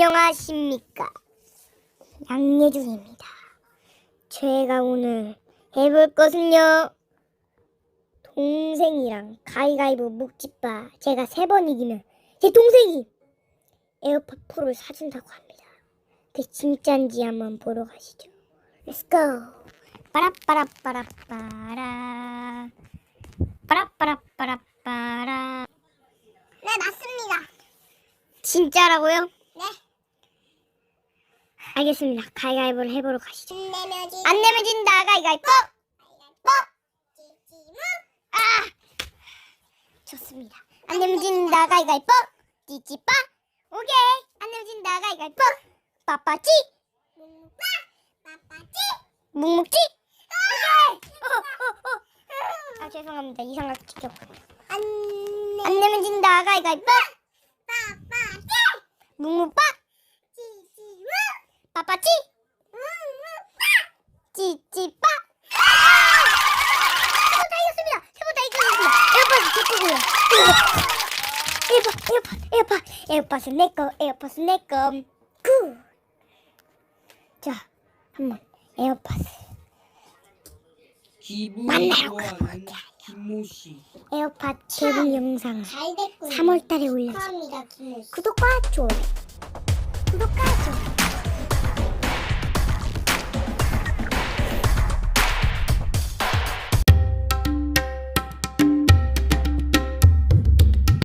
안녕하십니까. 양예준입니다. 제가 오늘 해볼 것은요. 동생이랑 가위가위보 묵집바 제가 세 번 이기면 제 동생이 에어팟 프로를 사준다고 합니다. 그 진짠지 한번 보러 가시죠. Let's go. 빠라빠라빠라빠라. 빠라빠라빠라빠라. 네, 맞습니다. 진짜라고요? 네. 알겠습니다. 가위가위보를 해보러 가시죠. 안 내면 지. 안 내면 진다 가위가위보. 뽀! 아! 좋습니다. 안 내면 진다 가위가위보. 찌찌빠. 오케이. 안 내면 진다 가위가위보. 빠빠찌. 뭉빠. 빠빠찌. 묵묵찌. 오케이. 어, 어, 어. 아 죄송합니다. 이상하게 찍혔군요. 안 내면 진다 가위가위보. 빠빠찌. 묵묵빠. 빠빠찌. 뭉뭉빠. 찌찌빠. 세번 다 이겼습니다. 세번다 이겼습니다. 에어팟. 에어팟, 에어팟, 에어팟, 에어팟은 내 거, 에어팟은 내 거. 굿. 자, 한번 에어팟. 만나러 씨. 에어팟 잘 됐군요. 3월달에 올려줘. 구독과 좋아요. 구독과 좋아요.